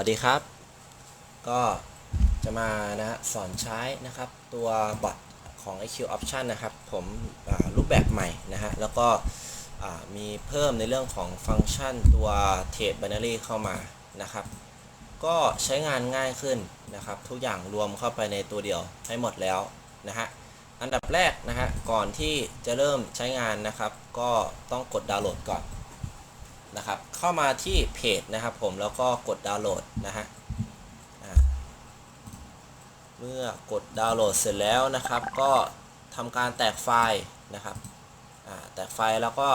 วัสดีครับ ก็จะมานะฮะสอนใช้นะครับตัวบอทของ IQ Option นะครับ ผมรูปแบบใหม่นะฮะ แล้วก็มีเพิ่มในเรื่องของฟังก์ชันตัว Trade Binary เข้ามานะครับ ก็ใช้งานง่ายขึ้นนะครับ ทุกอย่างรวมเข้าไปในตัวเดียวให้หมดแล้วนะฮะ อันดับแรกนะฮะ ก่อนที่จะเริ่มใช้งานนะครับ ก็ต้องกดดาวน์โหลดก่อน นะครับ เข้ามาที่เพจนะครับผมแล้วก็กดดาวน์โหลดนะฮะเมื่อกดดาวน์โหลดเสร็จแล้วนะครับ ก็ทำการแตกไฟล์นะครับแตกไฟล์แล้วก็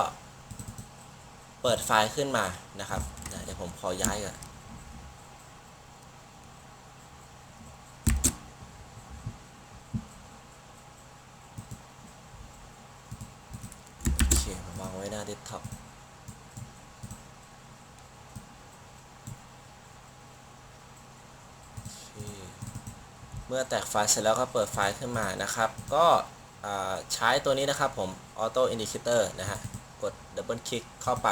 เปิดไฟล์ขึ้นมานะครับเดี๋ยวผมขอย้ายก่อนโอเคผมวางไว้หน้าเดสก์ท็อป เมื่อแตกไฟล์เสร็จแล้วก็เปิดไฟล์ขึ้นมานะครับ ก็ใช้ตัวนี้นะครับผม Auto Indicator นะฮะ กดดับเบิลคลิกเข้าไป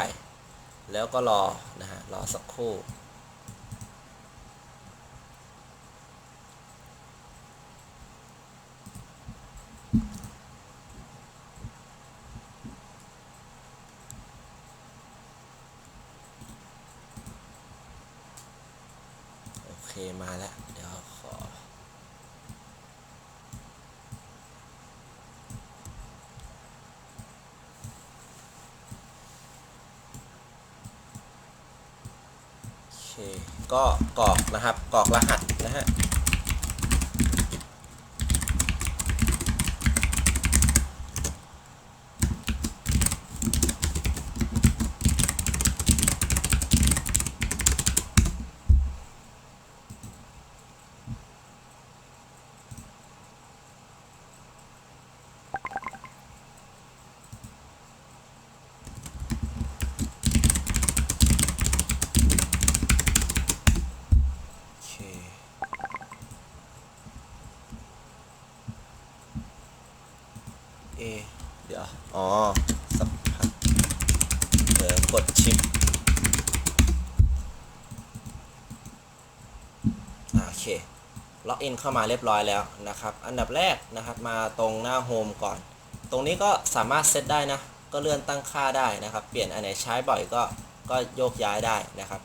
แล้วก็รอนะฮะ รอสักครู่ โอเคมาแล้ว เดี๋ยวขอ โอเค ก็กรอกนะครับกรอกรหัสนะฮะ โอเค เอเดี๋ยว อ๋อ สักพักเดี๋ยวกดชิปโอเค ล็อกอินเข้ามาเรียบร้อยแล้วนะครับ อันดับแรกนะครับ มาตรงหน้าโฮมก่อน ตรงนี้ก็สามารถเซตได้นะ ก็เลื่อนตั้งค่าได้นะครับ เปลี่ยนอันไหนใช้บ่อยก็ ก็โยกย้ายได้นะครับ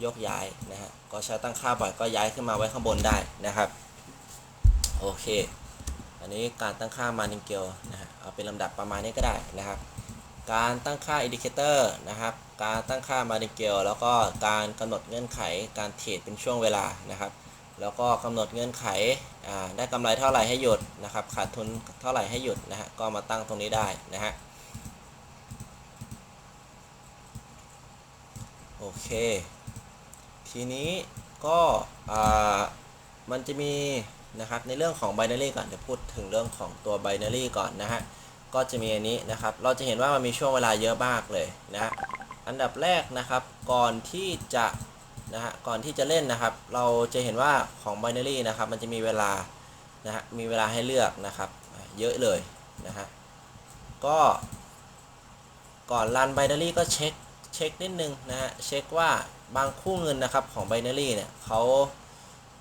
โยกย้ายนะฮะ ก็ใช้ตั้งค่าบ่อยก็ย้ายขึ้นมาไว้ข้างบนได้นะครับ โอเค อันนี้การตั้งค่ามานิงเกลนะ เป็นลำดับประมาณนี้ก็ได้นะครับ การตั้งค่าอินดิเคเตอร์นะครับ การตั้งค่ามานิงเกลแล้วก็การกำหนดเงื่อนไขการเทรดเป็นช่วงเวลานะครับ แล้วก็กำหนดเงื่อนไขได้กำไรเท่าไหร่ให้หยุดนะครับ ขาดทุนเท่าไหร่ให้หยุดนะฮะก็มาตั้งตรงนี้ได้นะฮะโอเค ทีนี้ก็มันจะมีนะครับในเรื่องของ binary ก่อนเดี๋ยวพูดถึงเรื่องของตัว binary ก่อนนะฮะ ก็จะมีอันนี้นะครับ เราจะเห็นว่ามันมีช่วงเวลาเยอะมากเลยนะอันดับแรกนะครับก่อนที่จะนะฮะก่อนที่จะเล่นนะครับ เราจะเห็นว่าของ binary นะครับ มันจะมีเวลานะฮะมีเวลาให้เลือกนะครับ เยอะเลยนะฮะก็ก่อนรัน binary ก็เช็คเช็คนิดนึงนะฮะเช็คว่าบางคู่เงินนะครับของ binary เนี่ยเขา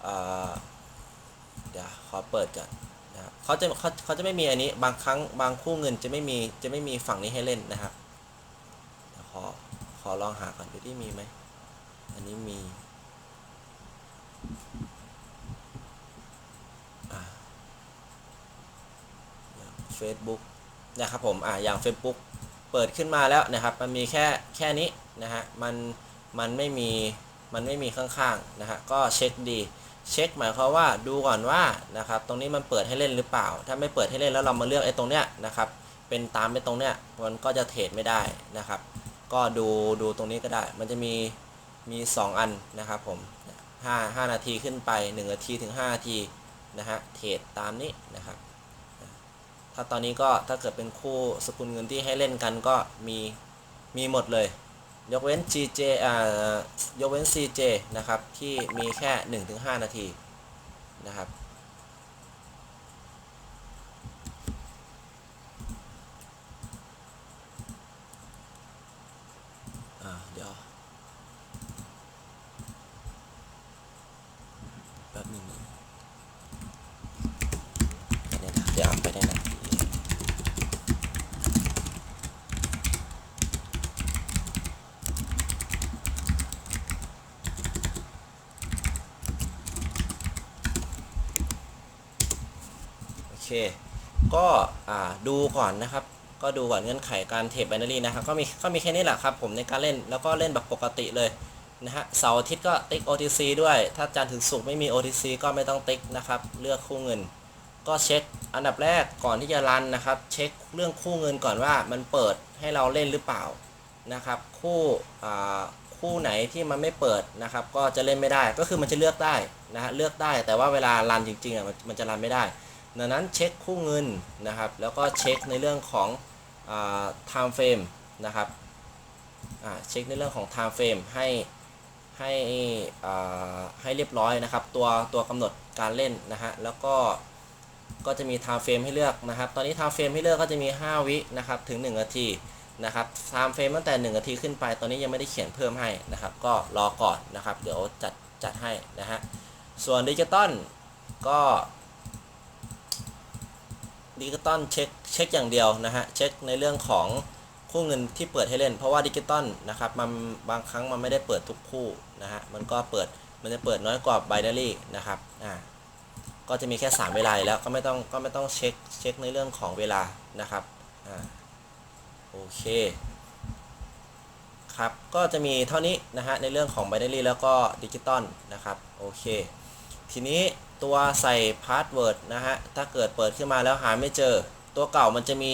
เเดี๋ยวขอเปิดก่อน นะครับเขาจะเขาเขาจะไม่มีอันนี้บางครั้งบางคู่เงินจะไม่มีจะไม่มีฝั่งนี้ให้เล่นนะครับขอขอลองหาก่อนดูที่มีไหมอันนี้มีเฟซบุ๊กนะครับผมอ่าอย่าง Facebook เปิดขึ้นมาแล้วนะครับ มันมีแค่แค่นี้นะฮะมันมันไม่มีมันไม่มีข้างๆนะฮะก็เช็คดี เช็คหมายความว่าดูก่อนว่านะครับตรงนี้มันเปิดให้เล่นหรือเปล่า ถ้าไม่เปิดให้เล่นแล้วเรามาเลือกไอ้ตรงเนี้ยนะครับเป็นตามไปตรงเนี้ยมันก็จะเทรดไม่ได้นะครับ ก็ดูดูตรงนี้ก็ได้ มันจะมีมี 2 อันนะครับผม5 5 นาทีขึ้นไป 1 นาทีถึง 5 นาทีนะฮะเทรดตามนี้นะครับ ถ้าตอนนี้ก็ถ้าเกิดเป็นคู่สกุลเงินที่ให้เล่นกันก็มีมีหมดเลย ยกเว้น GJ อ่ายกเว้น CJ นะครับ ที่มีแค่ 1-5 นาทีนะครับ อ่าเดี๋ยว หนึ่งอันนี้นะเดี๋ยวเอาไปได้นะโอเค ก็ดูก่อนนะครับ ก็ดูก่อนเงื่อนไขการเทรดบนารีนะครับ ก็มีก็มีแค่นี้แหละครับผมในการเล่นแล้วก็เล่นแบบปกติเลยนะฮะเสาร์อาทิตย์ก็ติ๊ก OTC ด้วย ถ้าจันทร์ถึงศุกร์ไม่มี OTC ก็ไม่ต้องติ๊กนะครับ เลือกคู่เงิน ก็เช็คอันดับแรกก่อนที่จะรันนะครับ เช็คเรื่องคู่เงินก่อนว่ามันเปิดให้เราเล่นหรือเปล่านะครับ คู่อ่าคู่ไหนที่มันไม่เปิดนะครับ ก็จะเล่นไม่ได้ก็คือมันจะเลือกได้นะฮะเลือกได้แต่ว่าเวลารันจริงๆอะมันจะรันไม่ได้ ดังนั้นเช็คคู่เงินนะครับ แล้วก็เช็คในเรื่องของอ่า time frame นะครับเช็คในเรื่องของ time frame ให้ให้ให้เรียบร้อยนะครับ ตัวตัวกำหนดการเล่นนะฮะแล้วก็ก็จะมี time frame ให้เลือกนะครับ ตอนนี้ time frame ให้เลือกก็จะมี 5 วินะครับถึง 1 นาทีนะครับ time frame ตั้งแต่ 1 นาทีขึ้นไป ตอนนี้ยังไม่ได้เขียนเพิ่มให้นะครับ ก็รอก่อนนะครับ เดี๋ยวจัดจัดให้นะฮะส่วนดิจิตอลก็ ดิจิตอลเช็คเช็คอย่างเดียวนะฮะเช็คในเรื่องของคู่เงินที่เปิดให้เล่น เพราะว่าดิจิตอลนะครับมันบางครั้งมันไม่ได้เปิดทุกคู่นะฮะมันก็เปิดมันจะเปิดน้อยกว่าไบนารี่นะครับอ่าก็จะมีแค่ 3 เวลาแล้วก็ไม่ต้องก็ไม่ต้องเช็คเช็คในเรื่องของเวลานะครับอ่าโอเคครับก็จะมีเท่านี้นะฮะในเรื่องของไบนารี่แล้วก็ดิจิตอลนะครับโอเค ทีนี้ ตัวใส่พาสเวิร์ดนะฮะ ถ้าเกิดเปิดขึ้นมาแล้วหาไม่เจอ ตัวเก่ามันจะมี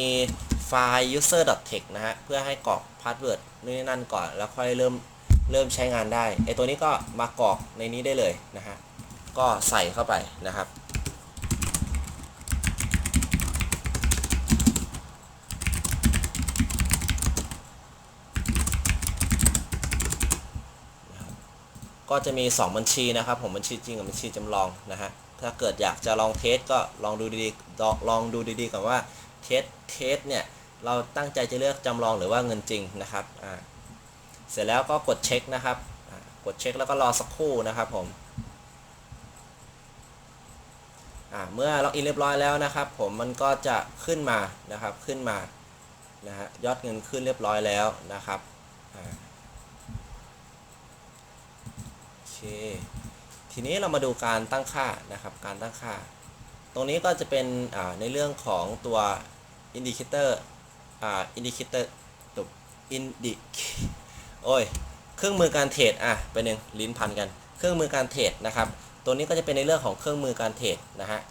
ไฟล์ user.text นะฮะ เพื่อให้กรอกพาสเวิร์ดนู่นนั่นก่อน แล้วค่อยเริ่มเริ่มใช้งานได้ไอตัวนี้ก็มากรอกในนี้ได้เลยนะฮะ ก็ใส่เข้าไปนะครับ ก็จะมี 2 บัญชีนะครับ ผมบัญชีจริงกับบัญชีจำลองนะฮะถ้าเกิดอยากจะลองเทสก็ลองดูดีๆลองดูดีๆก่อนว่าเทสเทสเนี่ยเราตั้งใจจะเลือกจำลองหรือว่าเงินจริงนะครับอ่าเสร็จแล้วก็กดเช็คนะครับกดเช็คแล้วก็รอสักครู่นะครับผมอ่าเมื่อล็อกอินเรียบร้อยแล้วนะครับ ผมมันก็จะขึ้นมานะครับขึ้นมานะฮะยอดเงินขึ้นเรียบร้อยแล้วนะครับอ่า โอเค ทีนี้เรามาดูการตั้งค่านะครับ การตั้งค่า ตรงนี้ก็จะเป็นในเรื่องของตัวอินดิเคเตอร์อินดิเคเตอร์ตุบอินดิโอ้ยเครื่องมือการเทรดอะไปหนึ่งลิ้นพันกัน เครื่องมือการเทรดนะครับ ตัวนี้ก็จะเป็นในเรื่องของเครื่องมือการเทรดนะฮะ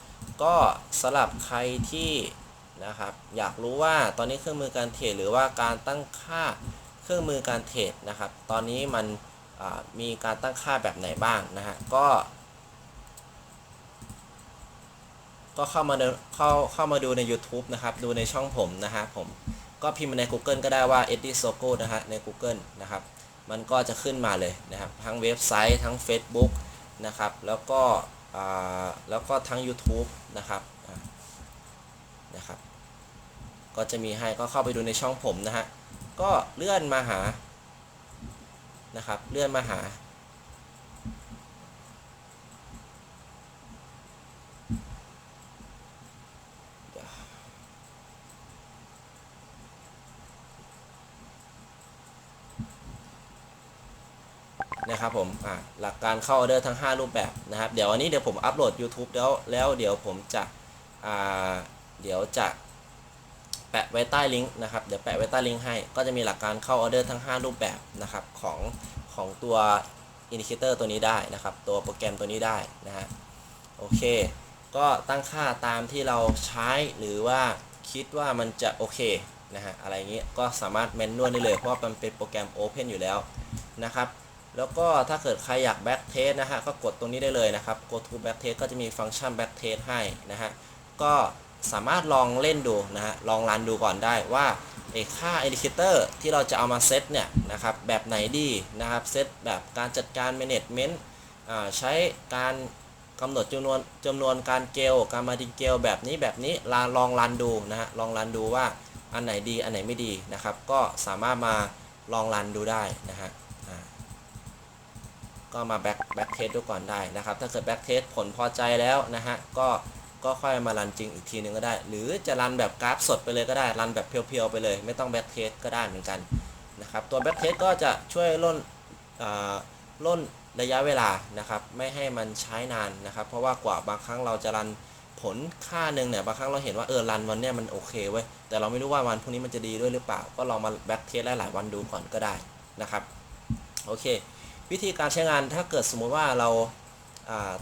ก็สำหรับใครที่นะครับอยากรู้ว่าตอนนี้เครื่องมือการเทรดหรือว่าการตั้งค่าเครื่องมือการเทรดนะครับ ตอนนี้มัน มีการตั้งค่าแบบไหนบ้างนะฮะ ก็ ก็เข้ามาดูเข้าเข้ามาดูใน YouTube นะครับ ดูในช่องผมนะฮะผมก็พิมพ์ใน Google ก็ได้ว่า Eddie Soko นะฮะใน Google นะครับ มันก็จะขึ้นมาเลยนะครับ ทั้งเว็บไซต์ทั้ง Facebook นะครับ แล้วก็แล้วก็ทั้ง YouTube นะครับนะครับ ก็จะมีให้ก็เข้าไปดูในช่องผมนะฮะ ก็เลื่อนมาหา นะครับ เลื่อนมาหา นะครับผมหลักการเข้าออเดอร์ทั้ง 5 รูปแบบนะครับ เดี๋ยววันนี้เดี๋ยวผมอัปโหลด YouTube แล้วแล้วเดี๋ยวผมจะเดี๋ยวจะ แปะไว้ใต้ลิงก์นะครับ เดี๋ยวแปะไว้ใต้ลิงก์ให้ ก็จะมีหลักการเข้าออเดอร์ทั้ง 5 รูปแบบนะครับของของตัวอินดิเคเตอร์ตัวนี้ได้นะครับ ตัวโปรแกรมตัวนี้ได้นะฮะ โอเค ก็ตั้งค่าตามที่เราใช้หรือว่าคิดว่ามันจะโอเคนะฮะ อะไรเงี้ย ก็สามารถแมนนวลได้เลย เพราะว่ามันเป็นโปรแกรม Open อยู่แล้วนะครับ แล้วก็ถ้าเกิดใครอยาก back test นะฮะ ก็กดตรงนี้ได้เลยนะครับ go to back test ก็จะมีฟังก์ชัน back test ให้นะฮะ ก็ สามารถลองเล่นดูนะฮะลองรันดูก่อนได้ว่าไอ้ค่า indicator ที่เราจะเอามาเซตเนี่ยนะครับแบบไหนดีนะครับเซตแบบการจัดการ management ใช้การกำหนดจำนวนจำนวนการเกลการมาดิเกลแบบนี้แบบนี้ลาลองรันดูนะฮะลองรันดูว่าอันไหนดีอันไหนไม่ดีนะครับ ก็สามารถมาลองรันดูได้นะฮะก็มาแบ็กแบ็กเทสดูก่อนได้นะครับ ถ้าเกิดแบ็กเทสผลพอใจแล้วนะฮะก็ ก็ค่อยมารันจริงอีกทีนึงก็ได้ หรือจะรันแบบกราฟสดไปเลยก็ได้ รันแบบเพียวๆไปเลย ไม่ต้องแบ็กเทสก็ได้เหมือนกันนะครับ ตัวแบ็กเทสก็จะช่วยล่นล่นระยะเวลานะครับ ไม่ให้มันใช้นานนะครับ เพราะว่ากว่าบางครั้งเราจะรันผลค่าหนึ่งเนี่ยบางครั้งเราเห็นว่าเออรันวันเนี้ยมันโอเคเว้ยแต่เราไม่รู้ว่าวันพรุ่งนี้มันจะดีด้วยหรือเปล่า ก็ลองมาแบ็กเทสหลายๆวันดูก่อนก็ได้นะครับโอเค วิธีการใช้งานถ้าเกิดสมมุติว่าเรา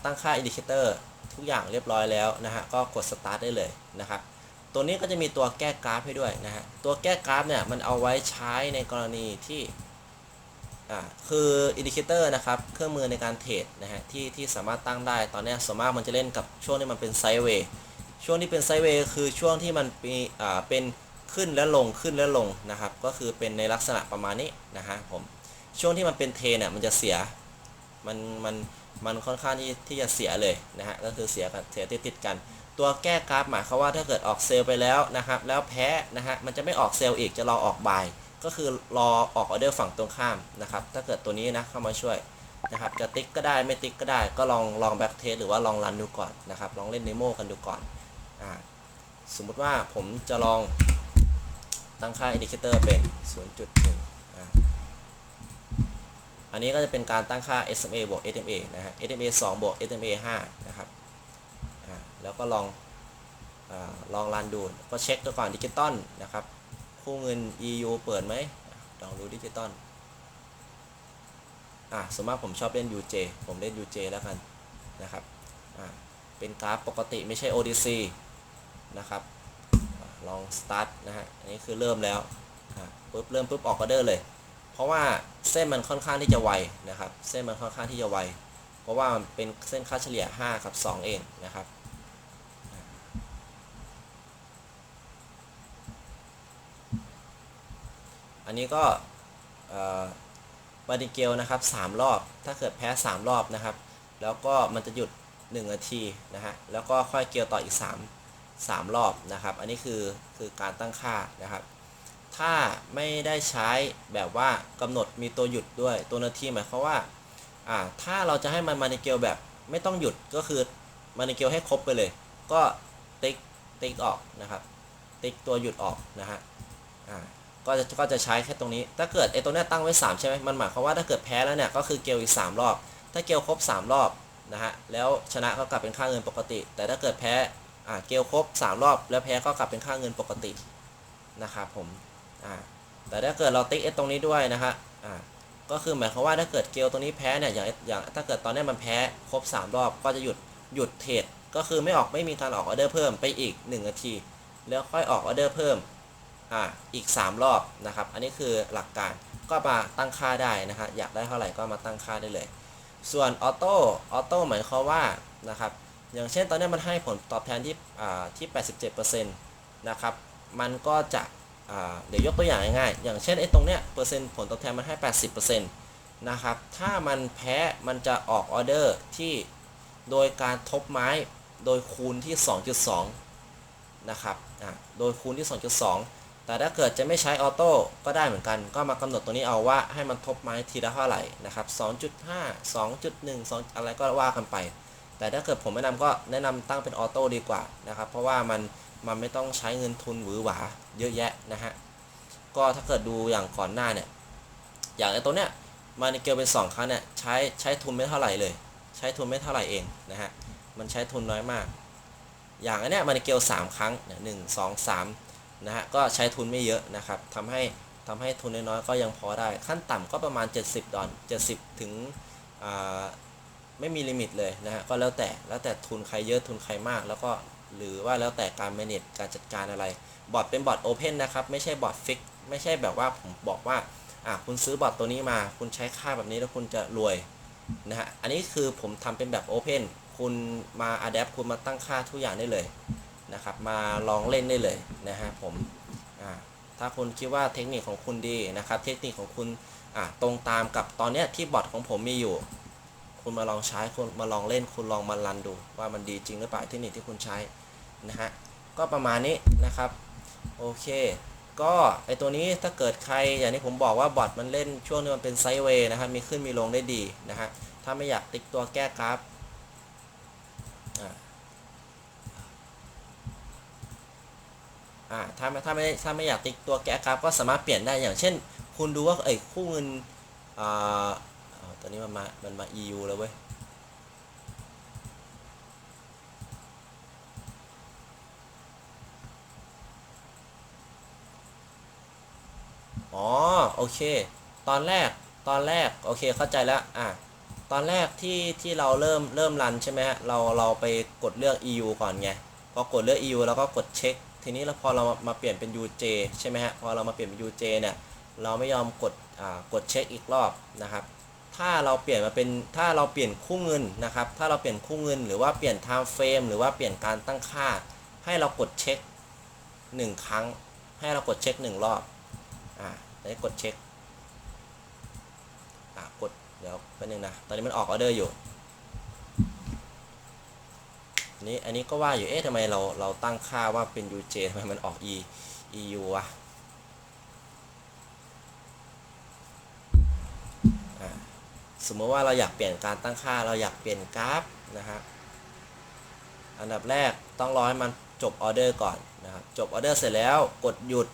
ตั้งค่าอินดิเคเตอร์ ทุกอย่างเรียบร้อยแล้วนะฮะก็กด start ได้เลยนะครับตัวนี้ก็จะมีตัวแก้กราฟให้ด้วยนะฮะตัวแก้กราฟเนี่ยมันเอาไว้ใช้ในกรณีที่อ่าคืออินดิเคเตอร์นะครับเครื่องมือในการเทรดนะฮะที่ที่สามารถตั้งได้ตอนนี้ส่วนมากมันจะเล่นกับช่วงที่มันเป็นไซด์เวย์ช่วงที่เป็นไซด์เวย์คือช่วงที่มันมีอ่าเป็นขึ้นและลงขึ้นและลงนะครับก็คือเป็นในลักษณะประมาณนี้นะฮะผมช่วงที่มันเป็นเทเนี่ยมันจะเสียมันมัน มันค่อนข้างที่ที่จะเสียเลยนะฮะก็คือเสียกันเสียติดติดกัน ตัวแก้กราฟหมายความว่าถ้าเกิดออกเซลล์ไปแล้วนะครับแล้วแพ้นะฮะมันจะไม่ออกเซลล์อีกจะรอออกบายก็คือรอออกออเดอร์ฝั่งตรงข้ามนะครับถ้าเกิดตัวนี้นะเข้ามาช่วยนะครับจะติ๊กก็ได้ไม่ติ๊กก็ได้ก็ลองลองแบ็กเทสหรือว่าลองรันดูก่อนนะครับลองเล่นเดโมกันดูก่อนอ่าสมมุติว่าผมจะลองตั้งค่าอินดิเคเตอร์เป็น 0.1อ่า อันนี้ก็จะเป็นการตั้งค่า SMA บวก SMA นะฮะ SMA 2 บวก SMA 5 นะครับ แล้วก็ลองอลองรันดู ก็เช็คตัวก่อนดิจิตอลนะครับ คู่เงิน EU เปิดไหมลองดูดิจิตอลอะสมมติผมชอบเล่น UJ ผมเล่น UJ แล้วกันนะครับอ่าเป็นกราฟปกติไม่ใช่ ODC นะครับอลอง start นะฮะ อันนี้คือเริ่มแล้วอะปุ๊บเริ่มปุ๊บออกออเดอร์เลย เพราะว่าเส้นมันค่อนข้างที่จะไวนะครับ เส้นมันค่อนข้างที่จะไว เพราะว่ามันเป็นเส้นค่าเฉลี่ย 5 กับ 2 เองนะครับ อันนี้ก็บาดิเกลนะครับ 3 รอบ ถ้าเกิดแพ้ 3 รอบนะครับ แล้วก็มันจะหยุด 1 นาทีนะฮะ แล้วก็ค่อยเกลียวต่ออีก 3 3 รอบนะครับ อันนี้คือคือการตั้งค่านะครับ ถ้าไม่ได้ใช้แบบว่ากำหนดมีตัวหยุดด้วยตัวนาทีหมายความว่าอ่า ถ้าเราจะให้มันมาในเกลแบบไม่ต้องหยุดก็คือมาในเกลให้ครบไปเลย ก็ติ๊กติ๊กออกนะครับ ติ๊กตัวหยุดออกนะฮะอ่าก็จะก็จะใช้แค่ตรงนี้ ถ้าเกิดไอ้ตัวนี้ตั้งไว้ 3 ใช่ไหมมันหมายความว่าถ้าเกิดแพ้แล้วเนี่ยก็คือเกลอีก 3 รอบ ถ้าเกลครบ 3 รอบนะฮะแล้วชนะก็กลับเป็นค่าเงินปกติ แต่ถ้าเกิดแพ้อ่าเกลครบ 3 รอบ แล้วแพ้ก็กลับเป็นค่าเงินปกตินะครับผม อ่าแต่ถ้าเกิดเราติ๊กไอ้ตรงนี้ด้วยนะฮะอ่าก็คือหมายความว่าถ้าเกิดเกลตรงนี้แพ้เนี่ยอย่างอย่างถ้าเกิดตอนนี้มันแพ้ครบ 3 รอบก็จะหยุดหยุดเทรดก็คือไม่ออกไม่มีการออกออเดอร์เพิ่มไปอีก 1 นาที แล้วค่อยออกออเดอร์เพิ่มอ่าอีก 3 รอบนะครับ อันนี้คือหลักการก็มาตั้งค่าได้นะฮะอยากได้เท่าไหร่ก็มาตั้งค่าได้เลย ส่วนออโต้ออโต้หมายความว่านะครับอย่างเช่นตอนนี้มันให้ผลตอบแทนที่อ่าที่ 87%นะครับมันก็จะ เดี๋ยวยกตัวอย่างง่ายๆ อย่างเช่นไอ้ตรงเนี้ยเปอร์เซ็นต์ผลตอบแทนมันให้ 80%นะครับ ถ้ามันแพ้มันจะออกออเดอร์ที่โดยการทบไม้โดยคูณที่ 2.2 นะครับอ่าโดยคูณที่ 2.2 แต่ถ้าเกิดจะไม่ใช้ออโต้ก็ได้เหมือนกัน ก็มากำหนดตัวนี้เอาว่าให้มันทบไม้ทีละเท่าไหร่นะครับ 2.5 2.1 2 อะไรก็ว่ากันไป แต่ถ้าเกิดผมแนะนำก็แนะนำตั้งเป็นออโต้ดีกว่านะครับ เพราะว่ามัน มันไม่ต้องใช้เงินทุนหวือหวาเยอะแยะนะฮะ ก็ถ้าเกิดดูอย่างก่อนหน้าเนี่ย อย่างไอ้ตัวเนี้ยมาในเกลเป็น2ครั้งเนี่ยใช้ใช้ทุนไม่เท่าไหร่เลย ใช้ทุนไม่เท่าไหร่เองนะฮะ มันใช้ทุนน้อยมาก อย่างอันเนี้ยมาในเกล3ครั้งเนี่ยหนึ่งสองสามนะฮะ ก็ใช้ทุนไม่เยอะนะครับทำให้ทำให้ทุนน้อยๆก็ยังพอได้ ขั้นต่ำก็ประมาณ 70 ดอล70 ถึงไม่มีลิมิตเลยนะฮะ ก็แล้วแต่แล้วแต่ทุนใครเยอะทุนใครมากแล้วก็ หรือว่าแล้วแต่การ manage การจัดการอะไร บอร์ดเป็นบอร์ด Open นะครับ ไม่ใช่บอร์ดฟิกไม่ใช่แบบว่าผมบอกว่าอะคุณซื้อบอร์ดตัวนี้มา คุณใช้ค่าแบบนี้แล้วคุณจะรวยนะฮะ อันนี้คือผมทำเป็นแบบ Open คุณมา Adapt คุณมาตั้งค่าทุกอย่างได้เลยนะครับ มาลองเล่นได้เลยนะฮะผมอ่าถ้าคุณคิดว่าเทคนิคของคุณดีนะครับ เทคนิคของคุณอ่าตรงตามกับตอนเนี้ยที่บอร์ดของผมมีอยู่คุณมาลองใช้คุณมาลองเล่นคุณลองมารันดู ว่ามันดีจริงหรือเปล่าเทคนิคที่คุณใช้ นะฮะก็ประมาณนี้นะครับโอเค ก็ไอตัวนี้ถ้าเกิดใครอย่างที่ผมบอกว่าบอทมันเล่นช่วงนี้มันเป็นไซด์เวย์นะครับมีขึ้นมีลงได้ดีนะฮะถ้าไม่อยากติ๊กตัวแก้กราฟอ่าถ้าไม่ถ้าไม่ถ้าไม่อยากติ๊กตัวแก้กราฟก็สามารถเปลี่ยนได้อย่างเช่น คุณดูว่าเอ้คู่เงินอ่าอ่าตอนนี้มันมามันมา EU แล้วเว้ย อ๋อ โอเค ตอนแรกตอนแรกโอเคเข้าใจแล้วอะตอนแรกที่ที่เราเริ่มเริ่มรันใช่ไหมฮะเราเราไปกดเลือก EU ก่อนไงพอกดเลือก EU แล้วก็กดเช็ค ทีนี้เราพอเรามาเปลี่ยนเป็น UJ ใช่ไหมฮะพอเรามาเปลี่ยนเป็น UJ เนี่ยเราไม่ยอมกดอ่ากดเช็คอีกรอบนะครับถ้าเราเปลี่ยนมาเป็นถ้าเราเปลี่ยนคู่เงินนะครับ ถ้าเราเปลี่ยนคู่เงิน หรือว่าเปลี่ยน time frame หรือว่าเปลี่ยนการตั้งค่า ให้เรากดเช็คหนึ่งครั้ง ให้เรากดเช็คหนึ่งรอบอ่า ได้กดเช็คอ่ากดเดี๋ยวแป๊บนึงนะ ตอนนี้มันออกออเดอร์อยู่นี้อันนี้ก็ว่าอยู่ เอ๊ะทำไมเรา เราตั้งค่าว่าเป็น UJ ทำไมมันออก E EU วะอ่าสมมติว่าเราอยากเปลี่ยนการตั้งค่า เราอยากเปลี่ยนกราฟนะฮะ อันดับแรกต้องรอให้มันจบออเดอร์ก่อนนะครับ จบออเดอร์เสร็จแล้วกดหยุด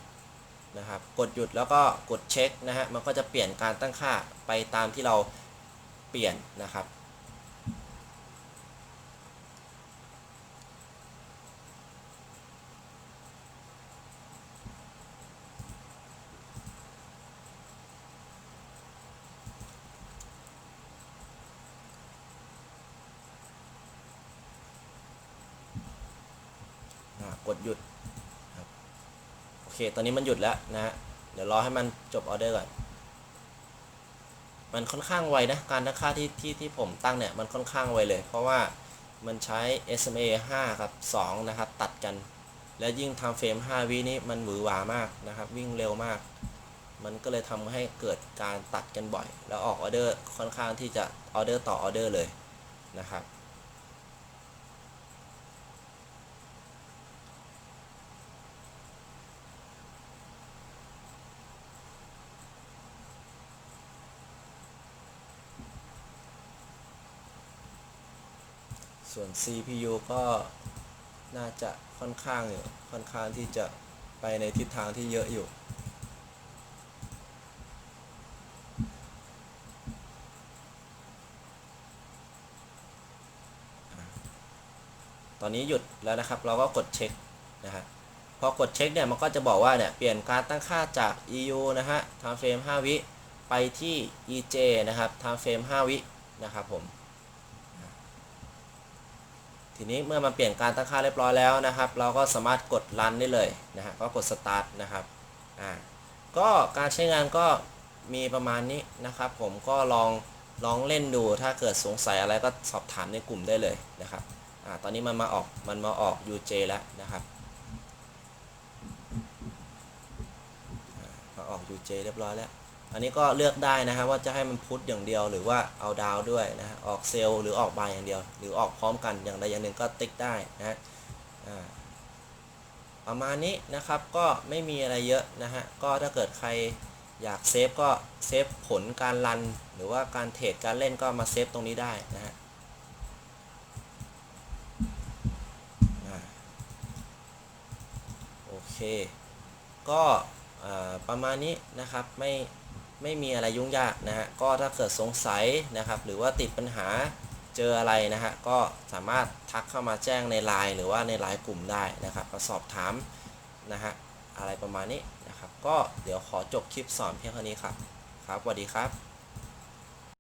นะครับกดหยุดแล้วก็กดเช็คนะฮะมันก็จะเปลี่ยนการตั้งค่าไปตามที่เราเปลี่ยนนะครับ กดหยุด เคตอนนี้มันหยุดแล้วนะฮะเดี๋ยวรอให้มันจบออเดอร์ก่อน มันค่อนข้างไวนะ การตั้งค่าที่ที่ที่ผมตั้งเนี่ย มันค่อนข้างไวเลย เพราะว่ามันใช้ SMA 5 ครับ 2 นะครับ ตัดกัน แล้วยิ่งทำเฟรม 5 วินี้มันหวือหวามากนะครับ วิ่งเร็วมาก มันก็เลยทำให้เกิดการตัดกันบ่อย แล้วออกออเดอร์ค่อนข้างที่จะออเดอร์ต่อออเดอร์เลยนะครับ ส่วน CPU ก็น่าจะค่อนข้างอยู่ ค่อนข้างที่จะไปในทิศทางที่เยอะอยู่ ตอนนี้หยุดแล้วนะครับ เราก็กดเช็คนะฮะ พอกดเช็คเนี่ย มันก็จะบอกว่าเนี่ย เปลี่ยนการตั้งค่าจาก EU นะฮะ time frame 5 วิ ไปที่ EJ นะครับ time frame 5 วิ นะครับผม ทีนี้เมื่อมันเปลี่ยนการตั้งค่าเรียบร้อยแล้วนะครับ เราก็สามารถกดรันได้เลยนะฮะก็กด start นะครับอ่าก็การใช้งานก็มีประมาณนี้นะครับ ผมก็ลองลองเล่นดูถ้าเกิดสงสัยอะไรก็สอบถามในกลุ่มได้เลยนะครับอ่าตอนนี้มันมาออกมันมาออก UJ แล้วนะครับมาออก UJ เรียบร้อยแล้ว อันนี้ก็เลือกได้นะฮะว่าจะให้มันพุทอย่างเดียวหรือว่าเอาดาวด้วยนะฮะออกเซลล์หรือออกบายอย่างเดียว หรือออกพร้อมกันอย่างใดอย่างหนึ่งก็ติ๊กได้นะฮะประมาณนี้นะครับก็ไม่มีอะไรเยอะนะฮะก็ถ้าเกิดใครอยากเซฟก็เซฟผลการรัน หรือว่าการเทรดการเล่นก็มาเซฟตรงนี้ได้นะฮะโอเค ก็ประมาณนี้นะครับไม่ ไม่มีอะไรยุ่งยากนะฮะก็ถ้าเกิดสงสัยนะครับ หรือว่าติดปัญหาเจออะไรนะฮะก็สามารถทักเข้ามาแจ้งในไลน์หรือว่าในไลน์กลุ่มได้นะครับมาสอบถามนะฮะอะไรประมาณนี้นะครับ ก็เดี๋ยวขอจบคลิปสอนเพียงเท่านี้ครับครับสวัสดีครับ